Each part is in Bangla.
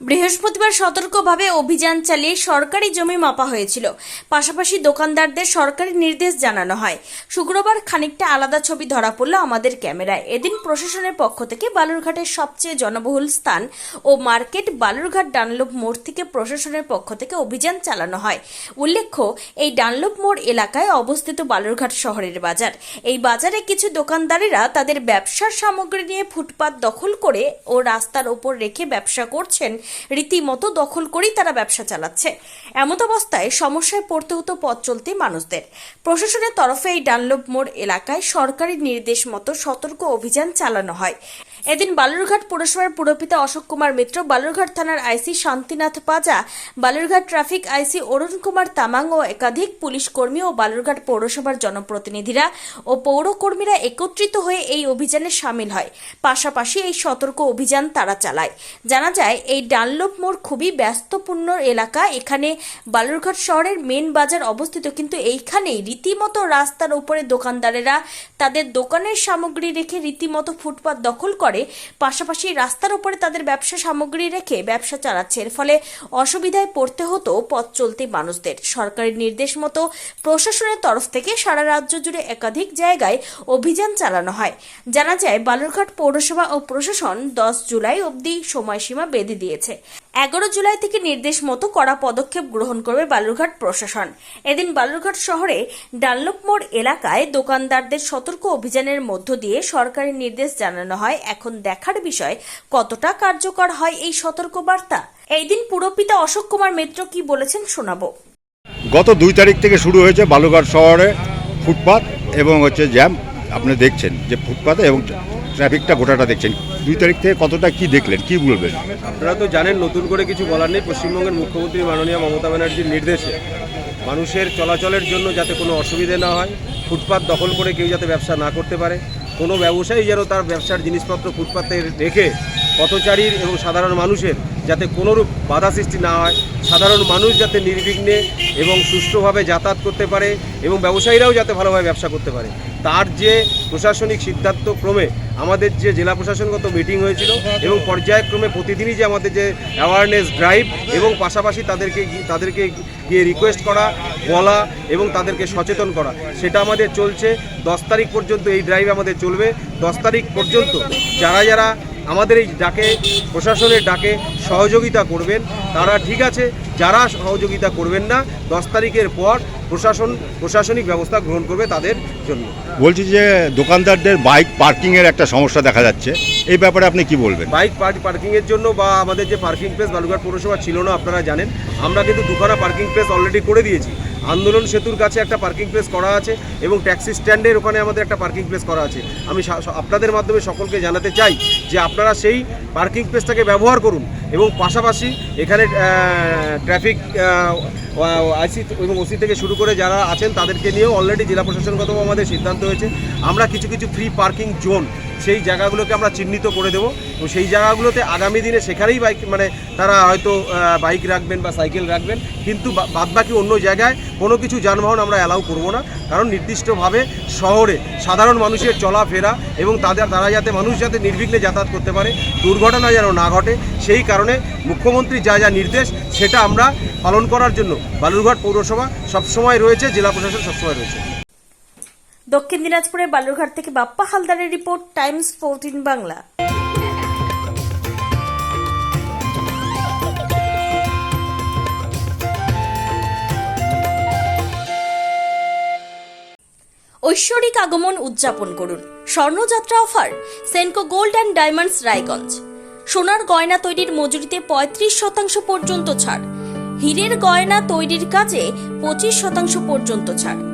বৃহস্পতিবার সতর্কভাবে অভিযান চালিয়ে সরকারি জমি মাপা হয়েছিল। পাশাপাশি দোকানদারদের সরকারি নির্দেশ জানানো হয়। শুক্রবার খানিকটা আলাদা ছবি ধরা পড়ল আমাদের ক্যামেরায়। এদিন প্রশাসনের পক্ষ থেকে বালুরঘাটের সবচেয়ে জনবহুল স্থান ও মার্কেট বালুরঘাট ডানলোপ মোড় থেকে প্রশাসনের পক্ষ থেকে অভিযান চালানো হয়। উল্লেখ্য, এই ডানলোপ মোড় এলাকায় অবস্থিত বালুরঘাট শহরের বাজার। এই বাজারে কিছু দোকানদারেরা তাদের ব্যবসার সামগ্রী নিয়ে ফুটপাত দখল করে ও রাস্তার ওপর রেখে ব্যবসা করছেন রীতিমতো দখল করেই তারা ব্যবসা চালাচ্ছে। এমত অবস্থায় সমস্যায় পড়তে হতো পথ চলতি মানুষদের। প্রশাসনের তরফে এই ডানলোপ মোড় এলাকায় সরকারি নির্দেশ মতো সতর্ক অভিযান চালানো হয়। এদিন বালুরঘাট পুরসভার পুরপিতা অশোক কুমার মিত্র, বালুরঘাট থানার IC Shantinath Paja, Balurghat traffic IC Arun Kumar Tamang ও একাধিক পুলিশ কর্মী ও বালুরঘাট পৌরসভার জনপ্রতিনিধিরা ও পৌরকর্মীরা একত্রিত হয়ে এই অভিযানে সামিল হয়। পাশাপাশি এই সতর্ক অভিযান তারা চালায়। জানা যায়, এই ডানলোপ মোড় খুবই ব্যস্তপূর্ণ এলাকা। এখানে বালুরঘাট শহরের মেন বাজার অবস্থিত, কিন্তু এইখানেই রীতিমতো রাস্তার উপরে দোকানদারেরা তাদের দোকানের সামগ্রী রেখে রীতিমতো ফুটপাত দখল করে। পাশাপাশি রাস্তার উপরে তাদের ব্যবসা সামগ্রী রেখে ব্যবসা চালাচ্ছে। এর ফলে অসুবিধায় পড়তে হতো পথ চলতি মানুষদের। সরকারের নির্দেশ মতো প্রশাসনের তরফ থেকে সারা রাজ্য জুড়ে একাধিক জায়গায় অভিযান চালানো হয়। জানা যায়, বালুরঘাট পৌরসভা ও প্রশাসন দশ জুলাই অবধি সময়সীমা বেঁধে দিয়েছে। এগারো জুলাই থেকে নির্দেশ মতো কড়া পদক্ষেপ গ্রহণ করবে বালুরঘাট প্রশাসন। এদিন বালুরঘাট শহরে ডানলোপ মোড় এলাকায় দোকানদারদের সতর্ক অভিযানের মধ্য দিয়ে সরকারি নির্দেশ জানানো হয়। এখন দেখার বিষয়, কতটা কার্যকর হয় এই সতর্ক বার্তা এই দিন পুরপিতা অশোক কুমার মিত্র কি বলেছেন শোনাবো। গত দুই তারিখ থেকে শুরু হয়েছে বালুঘাট শহরে ফুটপাত এবং হচ্ছে জ্যাম। আপনি দেখছেন যে ফুটপাতে এবং ট্রাফিকটা গোটাটা দেখছেন। দুই তারিখ থেকে কতটা কি দেখলেন, কি বলবেন? আপনারা তো জানেন, নতুন করে কিছু বলার নেই। পশ্চিমবঙ্গের মুখ্যমন্ত্রী মাননীয় মমতা ব্যানার্জির নির্দেশে মানুষের চলাচলের জন্য যাতে কোনো অসুবিধে না হয়, ফুটপাত দখল করে কেউ যাতে ব্যবসা না করতে পারে, কোনো ব্যবসায়ী যেন তার ব্যবসার জিনিসপত্র ফুটপাতে রেখে পথচারীর এবং সাধারণ মানুষের যাতে কোনোরূপ বাধা সৃষ্টি না হয়। সাধারণ মানুষ যাতে নির্বিঘ্নে এবং সুষ্ঠুভাবে যাতায়াত করতে পারে এবং ব্যবসায়ীরাও যাতে ভালোভাবে ব্যবসা করতে পারে। তার যে প্রশাসনিক সিদ্ধান্ত ক্রমে আমাদের যে জেলা প্রশাসনগত মিটিং হয়েছিল এবং পর্যায়ক্রমে প্রতিদিনই যে আমাদের যে অ্যাওয়ারনেস ড্রাইভ এবং পাশাপাশি তাদেরকে তাদেরকে গিয়ে রিকোয়েস্ট করা, বলা এবং তাদেরকে সচেতন করা, সেটা আমাদের চলছে। দশ তারিখ পর্যন্ত এই ড্রাইভ আমাদের চলবে। দশ তারিখ পর্যন্ত যারা যারা আমাদের এই ডাকে প্রশাসনের ডাকে সহযোগিতা করবেন। তারা ঠিক আছে যারা সহযোগিতা করবেন না দশ তারিখের পর প্রশাসন প্রশাসনিক ব্যবস্থা গ্রহণ করবে তাদের জন্য। বলছি যে দোকানদারদের বাইক পার্কিংয়ের একটা সমস্যা দেখা যাচ্ছে। এই ব্যাপারে আপনি কি বলবেন? বাইক পার্ক পার্কিংয়ের জন্য বা আমাদের যে পার্কিং প্লেস বালুঘাট পৌরসভা ছিল না আপনারা জানেন। আমরা কিন্তু দুখানা পার্কিং প্লেস অলরেডি করে দিয়েছি। আন্দোলন সেতুর কাছে একটা পার্কিং প্লেস করা আছে এবং ট্যাক্সি স্ট্যান্ডের ওখানে আমাদের একটা পার্কিং প্লেস করা আছে। আমি আপনাদের মাধ্যমে সকলকে জানাতে চাই যে আপনারা সেই পার্কিং প্লেসটাকে ব্যবহার করুন এবং পাশাপাশি এখানে ট্রাফিক আইসি এবং ওসি থেকে শুরু করে যারা আছেন তাদেরকে নিয়েও অলরেডি জেলা প্রশাসনগতভাবে আমাদের সিদ্ধান্ত হয়েছে। আমরা কিছু কিছু ফ্রি পার্কিং জোন সেই জায়গাগুলোকে আমরা চিহ্নিত করে দেবো এবং সেই জায়গাগুলোতে আগামী দিনে সেখানেই বাইক মানে তারা হয়তো বাইক রাখবেন বা সাইকেল রাখবেন, কিন্তু বাদবাকি অন্য জায়গায় কোনো কিছু যানবাহন আমরা অ্যালাউ করব না। কারণ নির্দিষ্টভাবে শহরে সাধারণ মানুষের চলাফেরা এবং তাদের, তারা যাতে মানুষ যাতে নির্বিঘ্নে যাতায়াত করতে পারে, দুর্ঘটনা যেন না ঘটে, সেই কারণে মুখ্যমন্ত্রী যা যা নির্দেশ, সেটা আমরা পালন করার জন্য বালুরঘাট পৌরসভা সবসময় রয়েছে, জেলা প্রশাসন সবসময় রয়েছে। দক্ষিণ দিনাজপুরের বালুরঘাট থেকে বাপ্পা হালদারের রিপোর্ট, টাইমস ফোরটিন বাংলা। ঐশ্বরিক আগমন উদযাপন করুন। স্বর্ণযাত্রা offer, Senco gold and diamonds, Raiganj. সোনার গয়না তৈরির মজুরিতে পঁয়ত্রিশ শতাংশ পর্যন্ত ছাড়। হীরের গয়না তৈরির কাজে পঁচিশ শতাংশ পর্যন্ত ছাড়।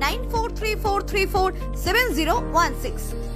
9434347016.